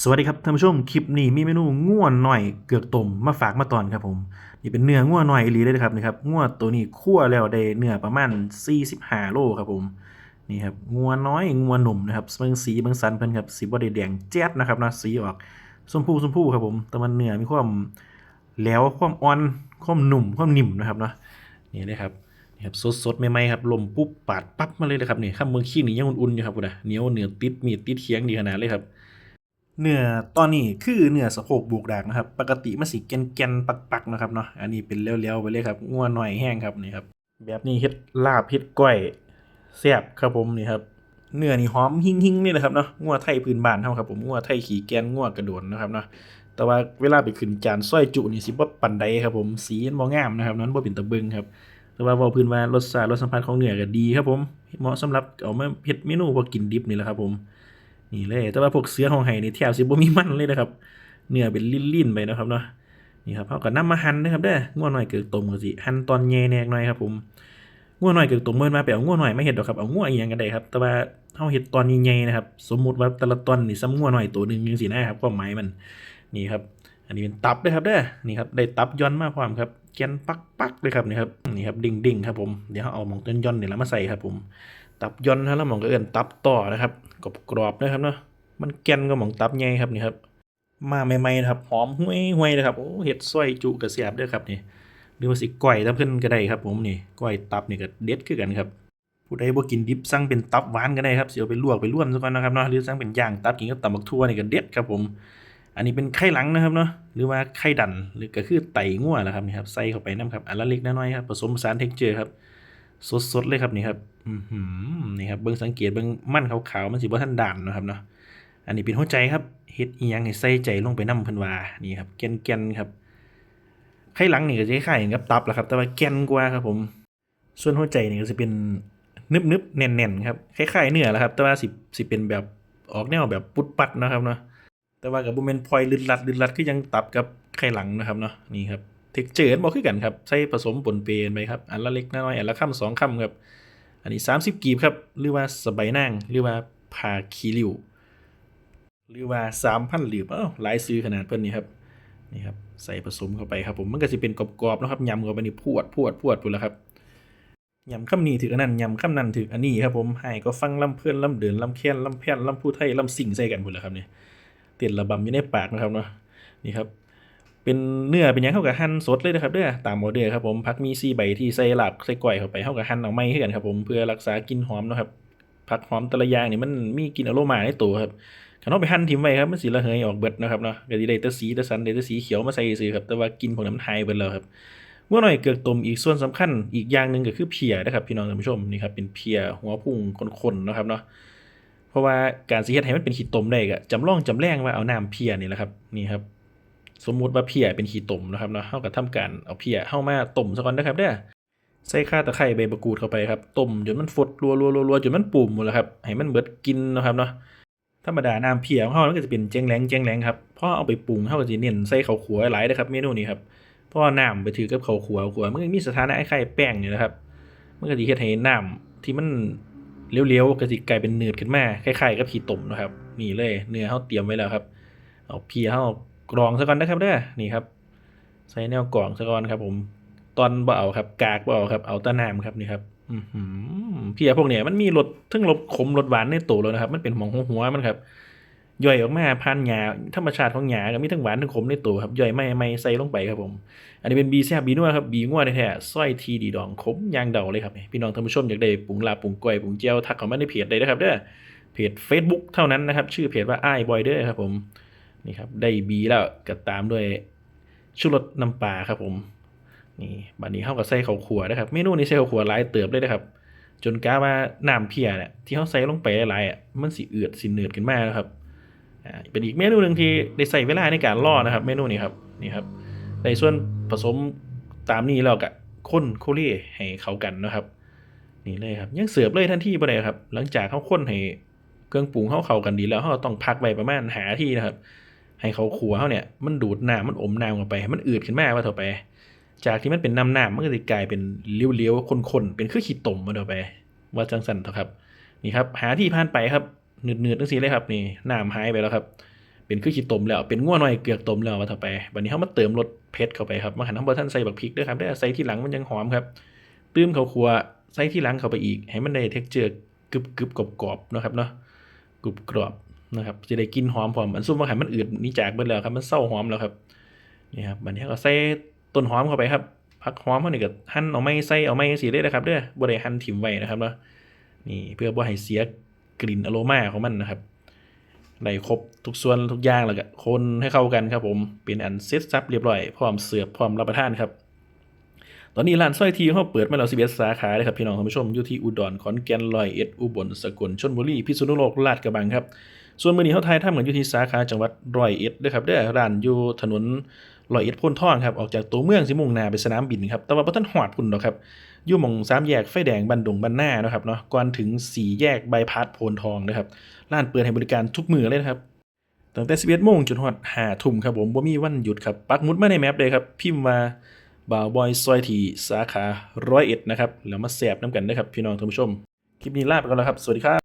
สวัสดีครับท่านผู้ชมคลิปนี้มีเมนูง่วนหน่อยเกือกต้มมาฝากมาตอนครับผมนี่เป็นเนื้อง่วนหน่อยอีหลีเลยนะครับนี่ครับง่วตัวนี้คั่วแล้วได้เนื้อประมาณ45โลครับผมนี่ครับงัวน้อยงัวหนุ่มนะครับเบิ่งสีเบิ่งสันเพิ่นครับสีบ่ได้แดงแจ๊ดนะครับนะสีออกชมพูชมพูครับผมแต่มันเนื้อมีความแล้วความอ่อนความหนุ่มความนิ่มนะครับเนาะนี่เลยครับนี่ครับสดๆใหม่ๆครับลมปุ๊บปาดปั๊บมาเลยนะครับนี่ข้ามมือขี้นี่ยังอุ่นๆอยู่ครับพุ่นะเหนียวเนื้อติดมีดติดเคียงดีขนาดเลยครับ เนื้อตอนนี้คือเนื้อสะโพกบุกดากนะครับ ปกติมันสิแกนๆปักๆนะครับเนาะอันนี้เป็นเลี้ยวๆไปเลยครับงัวหน่อยแห้งครับนี่ครับแบบนี้เฮ็ดลาบเฮ็ดก้อยแซ่บครับผมนี่ครับเนื้อนี่หอมหิ่งๆนี่แหละครับเนาะงัวไทยพื้นบ้านเฮาครับผมงัวไทยขี่แกนงัวกระโดนนะครับเนาะแต่ว่าเวลาไปขึ้นจานซอยจุนี่สิบ่ปานใดครับผมสีมันบ่งามนะครับนั้นบ่เป็นตะเบิงครับแต่ว่าเว้าพื้นว่ารสชาติรสสัมผัสของเนื้อก็ดีครับผมเหมาะสำหรับเอามาเฮ็ดเมนูพอกินดิบนี่แหละครับผม นี่เลย แต่ว่าพวกเสือของไห้นี่แทบสิบ่มีมันเลยนะครับ เนื้อเป็นลิ้นๆไปนะครับเนาะ นี่ครับเฮาก็นำมาหั่นนะครับเด้องัวหน่อยเกิดตมก็สิหั่นตอนแย่แนกหน่อยครับผมงัวหน่อยเกิดตมเมื่อมาไปเอางัวหน่อยไมาเฮ็ดดอกครับ เอางัวอีหยังก็ได้ครับ แต่ว่าเฮาเฮ็ดตอนใหญ่ๆนะครับ สมมุติว่าแต่ละตอนนี่ซ้ำงัวหน่อยตัวหนึงจังซี่นะครับความหมายมัน นี่ครับ อันนี้เป็นตับเด้อครับเด้อ นี่ครับ ได้ตับย้อนมาพร้อมครับแกนปักๆเลยครับนี่ครับ นี่ครับดิ่งๆครับผม เดี๋ยวเอาหมองต้นย้อนนี่แล้วมาใส่ครับผม ตับย้อนครับแล้วหมองก็เอิ้นตับต่อนะครับกรอบๆนะครับเนาะมันแก่นก็หมองตับใหญ่ครับนี่ครับมาใหม่ๆนะครับหอมห้วยห้วยๆนะครับโอ้เห็ดซอยจุกระเสียบด้อครับนี่หรือว่าสิก้อยตำเพิ่อนก็ได้ครับ ผมนี่ก้อยตับนี่ก็เด็ดคือกันครับผู้ใดบ่กินดิบสั่งเป็นตับหวานก็ได้ครับเสิเอาไปลวกไปร่วนซะก่อนนะครับเนาะหรือสั่งเป็นย่างตับกินกับตำบักทั่วนี่ก็เด็ดครับผม อันนี้เป็นไข่หลังนะครับเนาะหรือว่าไข่ดันหรือก็คือไตงัวแหละครับนี่ครับใส่เข้าไปน้ำครับอันละเล็กน้อยๆครับผสมสานเท็กเจอร์ครับ สดๆเลยครับนี่ครับนี่ครับเบิ่งสังเกตเบิ่งมั่นขาวๆมันสิบ่ทันด่านนะครับเนาะอันนี้เป็นหัวใจครับเฮ็ดอีหยังให้ใส่ใจลงไปนำเพิ่นว่านี่ครับแก่นๆครับไข้หลังนี่ก็จะคล้ายๆกับตับแหละครับ แต่ว่าแก่นกว่าครับผม ส่วนหัวใจนี่ก็สิเป็นนึบๆแน่นๆครับคล้ายๆเนื้อแหละครับ แต่ว่าสิสิเป็นแบบออกแนวแบบปุดปัดนะครับเนาะแต่ว่าก็บ่แม่นพลอยลึดลัดลึดลัดคือยังตับกับไข้หลังนะครับเนาะนี่ครับ เทคเจอร์บ่คือกันครับ ใส่ผสมปนเปนไปครับ อันละเล็กน้อย อันละค่ำสองค่ำครับ อันนี้ 30 กีบครับ หรือว่าสบายนางหรือว่าผาคีริวหรือว่าสามพันหลืบเอ้าหลายซื้อขนาดเพิ่นนี่ครับ นี่ครับ ใส่ผสมเข้าไปครับผม มันก็สิเป็นกรอบๆนะครับยำเข้าไปนี่พวดพวดพวดพุ่นละครับยำคำนี้ถืออันนั้นยำคำนั้นถืออันนี้ครับผมให้ก็ฟังลำเพื่อนลำเดินลำแค้นลำแพนลำผู้ไทยลำสิ่งใส่กันพุ่นละครับเนี่ยเต้นระบำอยู่ในปากนะครับเนาะนี่ครับ เป็นเนื้อเป็นยังเข้ากับหั่นสดเลยนะครับเด้อตามออเดอร์ครับผมผักมีซีใบที่ใส่หลาบใส่ก้อยเข้าไปเข้ากับหั่นเอาไม้ให้กันครับผมเพื่อรักษากลิ่นหอมนะครับผักหอมแต่ละอย่างนี่มันมีกลิ่นอโรมาในตัวครับคันเอาไปหั่นทิ้งไว้ครับมันสิระเหยออกเบิดนะครับเนาะก็สิได้แต่สีแต่สันได้แต่สีเขียวมาใส่ซื่อครับแต่ว่ากินพวกนั้นมันหายเบิดแล้วครับงัวหน่อยเกือกต้มอีกส่วนสำคัญอีกอย่างหนึ่งก็คือเพียนะครับพี่น้องท่านผู้ชมนี่ครับเป็นเพียหัวพุ่งคนๆนะครับเนาะเพราะว่าการสิเฮ็ดให้มันเป็นขี้ต้มได้ก็จำลองจำแรงว่าเอาน้ำเพียนี่แหละครับนี่ครับ สมมุติว่าเพียเป็นขี้ต้มนะครับเนาะเฮาก็ทำการเอาเพียเฮามาต้มซะก่อนนะครับเด้อใส่ข่าตะไคร้ใบมะกรูดเข้าไปครับต้มจนมันฟดรัวๆๆๆจนมันปุ่มหมดแล้วครับให้มันเบิดกินนะครับเนาะธรรมดาน้ำเพียของเขามันก็จะเป็นแจงแรงแจงแรงครับพอเอาไปปรุงเขาก็จะเน้นใส่ข้าวขัวหลายนะครับเมนูนี้ครับเพราะว่าน้ำไปถือกับข้าวขัวขัวมันก็มีสถานะคล้ายๆแป้งนี่นะครับมันก็จะเฮ็ดให้น้ำที่มันเลี้ยวๆก็สิกลายเป็นเนืดขึ้นมาคล้ายๆกับขี้ต้มนะครับนี่เลยเนื้อเขาเตรียมไว้แล้วครับเอาเพียเขา กรองซะก่อนนะครับเด้อนี่ครับ ใส่แนวกรองซะก่อนครับ ผม ตอนเอาครับ กากเอาครับ เอาต้น้ำครับนี่ครับอือหือเพียพวกเนี้ยมันมีรสทั้งรสขมรสหวานในตัวแล้วนะครับ มันเป็นหมองหัวๆมันครับย่อยออกมาผ่านหญ้าธรรมชาติของหญ้าก็มีทั้งหวานทั้งขมในตัวครับย่อยไม่ไม่ใส่ลงไปครับผม อันนี้เป็นบีแซบบีนัวครับบีงัวแท้ๆซอยทีดีดองขมยางเดาเลยครับพี่น้องท่านผู้ชมอยากได้ปรุงลาปรุงก้อยปรุงเจียวทักเข้ามาในเพจได้นะครับเด้อเพจ Facebook เท่านั้นนะครับ ชื่อเพจว่าอ้บอยเด้อครับผม นี่ครับได้บีแล้วก็ตามด้วยชูรสน้ำปลาครับผมนี่บัดนี้เฮาก็ใส่ข้าวขัวนะครับเมนูนี้ใส่ข้าวขัวหลายเติบเลยนะครับ จนกล้าว่าน้ำเพียเนี่ยที่เขาใส่ลงไปหลายๆอะมันสิเอือดสิเนืดขึ้นมานะครับอ่าเป็นอีกเมนูหนึ่งที่ได้ใส่เวลาในการล่อนะครับ เมนูนี้ครับนี่ครับในส่วนผสมตามนี้แล้วก็ข้นโคเล่ให้เข้ากันนะครับนี่เลยครับยังเสิร์ฟเลยทันทีบ่ได้ครับ หลังจากเขาข้นให้เครื่องปรุงเขาเข้ากันดีแล้วเขาต้องพักไว้ประมาณหาที่นะครับ ให้เขาขัวเขาเนี่ยมันดูดน้ำมันอมน้ำออกไปมันอืดขึ้นมาว่าเถอะไป จากที่มันเป็นน้ำน้ำมันก็จะกลายเป็นเลี้ยวๆข้นๆเป็นคือขี้ตมมาเดี๋ยวไป ว่าจังสันเถอะครับ นี่ครับ หาที่ผ่านไปครับหนืดๆตั้งสีเลยครับนี่น้ำหายไปแล้วครับเป็นคือขี้ตมแล้วเป็นงัวน้อยเกือกตมแล้วว่าต่อไปบัดนี้เฮามาเติมรสเผ็ดเข้าไปครับมาหันเฮาบ่ทันใส่บักพริกด้อครับได้ใส่ที่หลังมันยังหอมครับตื้มข้าวคั่วใส่ที่หลังเข้าไปอีก ให้มันได้ texture กรึบๆกรอบๆนะครับเนาะกรุบกรอบ นะครับจะได้กินหอมพร้อมอันซุ่มว่าหันมันอืดนี่จากเบิดแล้วครับ มันเศร้าหอมแล้วครับนี่ครับบัดนี้ก็ใส่ต้นหอมเข้าไปครับผักหอมเฮาเนี่ก็หั่นเอาไม้ใส่เอาไม้จังซี่เลยนะครับเด้อบ่ได้หั่นถิ่มไว้นะครับเนาะนี่เพื่อบ่ให้เสียกลิ่นอโรมาของมันนะครับได้ครบทุกส่วนทุกอย่างแล้วก็คนให้เข้ากันครับผมเป็นอันเซ็ตซับเรียบร้อยพร้อมเสิร์ฟพร้อมรับประทานครับตอนนี้ร้านสร้อยทีเขาเปิดมาแล้ว11สาขาเลยครับพี่น้องท่านผู้ชมอยู่ที่อุดรขอนแก่นร้อยเอ็ดอุบลสกลชลบุรีพิษณุโลกลาดกระบังครับ ส่วนมือนี้เฮาไทยทำเหมือนอยู่ที่สาขาจังหวัดร้อยเอ็ดด้อครับเด้อร้านอยู่ถนนร้อยเอ็ดพ้นท่องครับออกจากตัวเมืองสิมุ่งหน้าไปสนามบินครับแต่ว่าบ่ทันฮอดพุ่นดอกครับอยู่มองสามแยกไฟแดงบันดงบันหน้านะครับเนาะก่อนถึงสี่แยกบายพาสโพนทองนะครับร้านเปิดให้บริการทุกมือเลยนะครับตั้งแต่11โมงจนฮอด5ทุ่มครับผมบ่มีวันหยุดครับปักหมุดมาในแมปเลยครับพิมพ์ว่าบ่าวบอยซอยทีสาขา101นะครับแล้วมาแสบน้ำกันเด้ครับพี่น้องท่านผู้ชม คลิปนี้ลาไปก่อนแล้วครับ สวัสดีครับ